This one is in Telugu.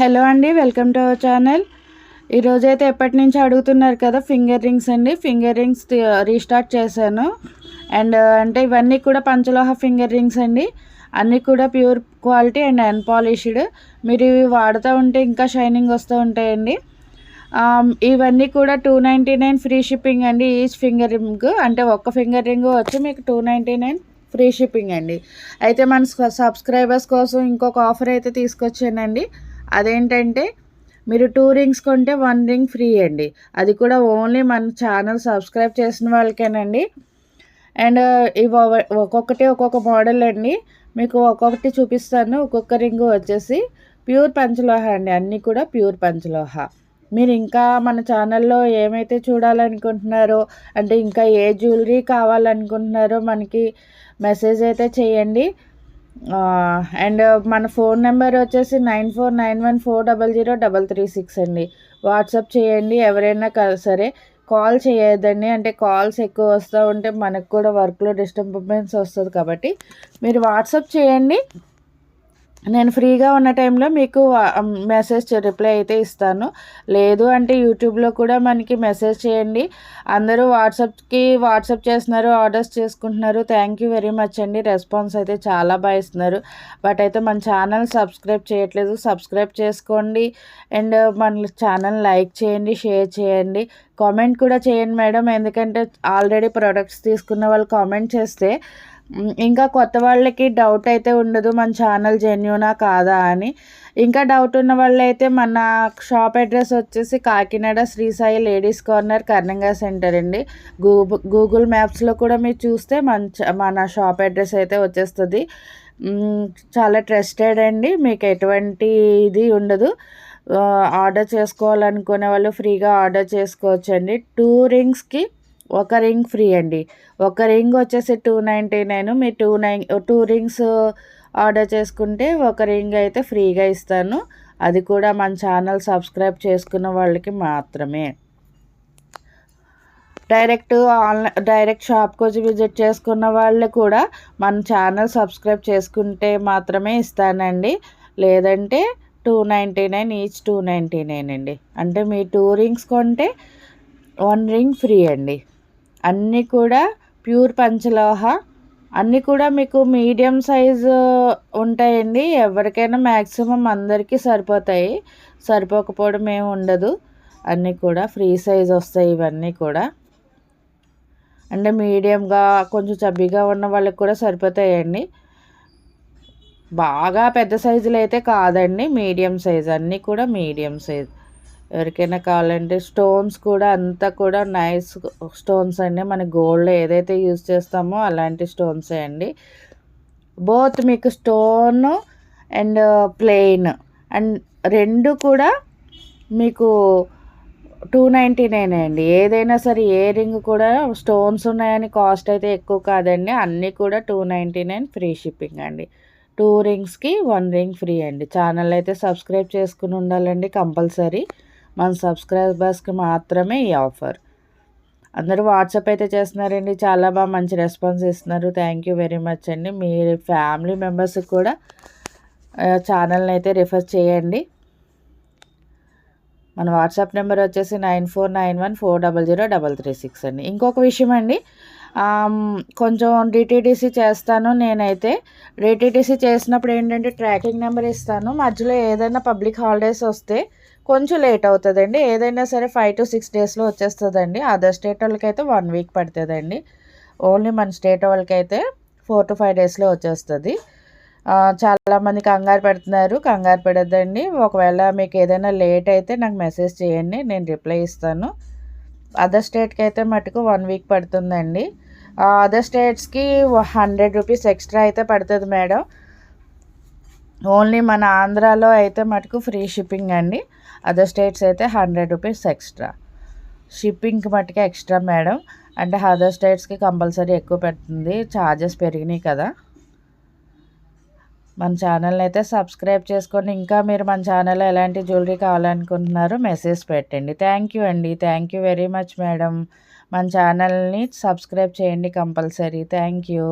హలో అండి వెల్కమ్ టు అవర్ ఛానల్. ఈరోజైతే ఎప్పటి నుంచి అడుగుతున్నారు కదా ఫింగర్ రింగ్స్ అండి. ఫింగర్ రింగ్స్ రీస్టార్ట్ చేశాను. అండ్ అంటే ఇవన్నీ కూడా పంచలోహ ఫింగర్ రింగ్స్ అండి. అన్నీ కూడా ప్యూర్ క్వాలిటీ అండ్ అన్పాలిష్డ్. మీరు ఇవి వాడుతూ ఉంటే ఇంకా షైనింగ్ వస్తూ ఉంటాయండి. ఇవన్నీ కూడా two ninety nine free shipping అండి ఈచ్ ఫింగర్ రింగ్. అంటే ఒక్క ఫింగర్ రింగ్ వచ్చి మీకు two ninety nine free shipping అండి. అయితే మన సబ్స్క్రైబర్స్ కోసం ఇంకొక ఆఫర్ అయితే తీసుకొచ్చానండి. అదేంటంటే మీరు టూ రింగ్స్ కొంటే వన్ రింగ్ ఫ్రీ అండి. అది కూడా ఓన్లీ మన ఛానల్ సబ్స్క్రైబ్ చేసిన వాళ్ళకేనండి. అండ్ ఇవి ఒక్కొక్కటి ఒక్కొక్క మోడల్ అండి. మీకు ఒక్కొక్కటి చూపిస్తాను. ఒక్కొక్క రింగు వచ్చేసి ప్యూర్ పంచలోహ అండి. అన్నీ కూడా ప్యూర్ పంచలోహ. మీరు ఇంకా మన ఛానల్లో ఏమైతే చూడాలనుకుంటున్నారో అంటే ఇంకా ఏ జ్యువెలరీ కావాలనుకుంటున్నారో మనకి మెసేజ్ అయితే చేయండి. అండ్ మన ఫోన్ నెంబర్ వచ్చేసి nine four nine one four double zero double three six అండి. వాట్సాప్ చేయండి ఎవరైనా సరే కాల్ చేయొద్దండి. అంటే కాల్స్ ఎక్కువ వస్తూ ఉంటే మనకు కూడా వర్క్లో డిస్టర్బెన్స్ వస్తుంది కాబట్టి మీరు వాట్సాప్ చేయండి. నేను ఫ్రీగా ఉన్న టైంలో మీకు మెసేజ్ రిప్లై అయితే ఇస్తాను. లేదు అంటే యూట్యూబ్లో కూడా మనకి మెసేజ్ చేయండి. అందరూ వాట్సాప్కి వాట్సాప్ చేస్తున్నారు ఆర్డర్స్ చేసుకుంటున్నారు. థ్యాంక్ యూ వెరీ మచ్ అండి. రెస్పాన్స్ అయితే చాలా బాగా ఇస్తున్నారు. బట్ అయితే మన ఛానల్ సబ్స్క్రైబ్ చేయట్లేదు. సబ్స్క్రైబ్ చేసుకోండి. అండ్ మన ఛానల్ లైక్ చేయండి షేర్ చేయండి. కామెంట్ కూడా చేయండి మేడం. ఎందుకంటే ఆల్రెడీ ప్రొడక్ట్స్ తీసుకున్న వాళ్ళు కామెంట్ చేస్తే ఇంకా కొత్త వాళ్ళకి డౌట్ అయితే ఉండదు. మన ఛానల్ జెన్యునా కాదా అని. ఇంకా డౌట్ ఉన్న వాళ్ళైతే మన షాప్ అడ్రస్ వచ్చేసి కాకినాడ శ్రీసాయి లేడీస్ కార్నర్ కర్ణంగా సెంటర్ అండి. గూగుల్ గూగుల్ మ్యాప్స్లో కూడా మీరు చూస్తే మన మన షాప్ అడ్రస్ అయితే వచ్చేస్తుంది. చాలా ట్రస్టెడ్ అండి. మీకు ఎటువంటి ఇది ఉండదు. ఆర్డర్ చేసుకోవాలనుకునే వాళ్ళు ఫ్రీగా ఆర్డర్ చేసుకోవచ్చు అండి టూ రింగ్స్కి ఒక రింగ్ ఫ్రీ అండి. ఒక రింగ్ వచ్చేసి టూ నైంటీ నైన్. మీ two nine two rings order చేసుకుంటే ఒక రింగ్ అయితే ఫ్రీగా ఇస్తాను. అది కూడా మన ఛానల్ సబ్స్క్రైబ్ చేసుకున్న వాళ్ళకి మాత్రమే. డైరెక్ట్ ఆన్లైన్ డైరెక్ట్ షాప్కి వచ్చి విజిట్ చేసుకున్న వాళ్ళు కూడా మన ఛానల్ సబ్స్క్రైబ్ చేసుకుంటే మాత్రమే ఇస్తానండి. లేదంటే two ninety nine each two ninety nine అండి. అంటే మీ టూ రింగ్స్ కొంటే వన్ రింగ్ ఫ్రీ అండి. అన్నీ కూడా ప్యూర్ పంచలోహ. అన్నీ కూడా మీకు మీడియం సైజు ఉంటాయండి. ఎవరికైనా మ్యాక్సిమం అందరికీ సరిపోతాయి. సరిపోకపోవడం ఏమి ఉండదు. అన్నీ కూడా ఫ్రీ సైజ్ వస్తాయి ఇవన్నీ కూడా. అంటే మీడియంగా కొంచెం చబ్బీగా ఉన్న వాళ్ళకి కూడా సరిపోతాయండి. బాగా పెద్ద సైజులు అయితే కాదండి. Medium size. అన్నీ కూడా మీడియం సైజ్. ఎవరికైనా కావాలంటే స్టోన్స్ కూడా అంతా కూడా నైస్ స్టోన్స్ అండి. మన గోల్డ్ ఏదైతే యూజ్ చేస్తామో అలాంటి స్టోన్సే అండి. బోత్ మీకు స్టోన్ అండ్ ప్లెయిన్ అండ్ రెండు కూడా మీకు టూ నైంటీ నైన్ అండి. ఏదైనా సరే ఏ రింగ్ కూడా స్టోన్స్ ఉన్నాయని కాస్ట్ అయితే ఎక్కువ కాదండి. అన్నీ కూడా two ninety nine free shipping అండి. టూ రింగ్స్కి వన్ రింగ్ ఫ్రీ అండి. ఛానల్ అయితే సబ్స్క్రైబ్ చేసుకుని ఉండాలండి కంపల్సరీ. మన సబ్స్క్రైబర్స్కి మాత్రమే ఈ ఆఫర్. అందరూ వాట్సాప్ అయితే చేస్తున్నారండి. చాలా బాగా మంచి రెస్పాన్స్ ఇస్తున్నారు. థ్యాంక్ యూ వెరీ మచ్ అండి. మీ ఫ్యామిలీ మెంబర్స్కి కూడా ఛానల్ని అయితే రిఫర్ చేయండి. మన వాట్సాప్ నెంబర్ వచ్చేసి nine four nine one four double zero double three six అండి. ఇంకొక విషయం అండి. కొంచెం డిటీడీసీ చేస్తాను నేనైతే. డిటీడీసీ చేసినప్పుడు ఏంటంటే ట్రాకింగ్ నెంబర్ ఇస్తాను. మధ్యలో ఏదైనా పబ్లిక్ హాలిడేస్ వస్తే కొంచెం లేట్ అవుతుందండి. ఏదైనా సరే ఫైవ్ టు సిక్స్ డేస్లో వచ్చేస్తుందండి. అదర్ స్టేట్ వాళ్ళకైతే వన్ వీక్ పడుతుందండి. ఓన్లీ మన స్టేట్ వాళ్ళకైతే ఫోర్ టు ఫైవ్ డేస్లో వచ్చేస్తుంది. చాలామంది కంగారు పెడుతున్నారు. కంగారు పెడద్దండి. ఒకవేళ మీకు ఏదైనా లేట్ అయితే నాకు మెసేజ్ చేయండి. నేను రిప్లై ఇస్తాను. అదర్ స్టేట్కి అయితే మటుకు వన్ వీక్ పడుతుందండి. అదర్ స్టేట్స్కి హండ్రెడ్ రూపీస్ ఎక్స్ట్రా అయితే పడుతుంది మేడం. ఓన్లీ మన ఆంధ్రాలో అయితే మటుకు ఫ్రీ షిప్పింగ్ అండి. అదర్ స్టేట్స్ అయితే హండ్రెడ్ రూపీస్ ఎక్స్ట్రా షిప్పింగ్కి మట్టుకే ఎక్స్ట్రా మేడం అంటే అదర్ స్టేట్స్కి కంపల్సరీ ఎక్కువ పెడుతుంది. ఛార్జెస్ పెరిగినాయి కదా. మన ఛానల్ని అయితే సబ్స్క్రైబ్ చేసుకొని ఇంకా మీరు మన ఛానల్లో ఎలాంటి జ్యువెలరీ కావాలనుకుంటున్నారో మెసేజ్ పెట్టండి. థ్యాంక్ యూ అండి. Thank you very much madam మన ఛానల్ని సబ్స్క్రైబ్ చేయండి కంపల్సరీ థ్యాంక్ యూ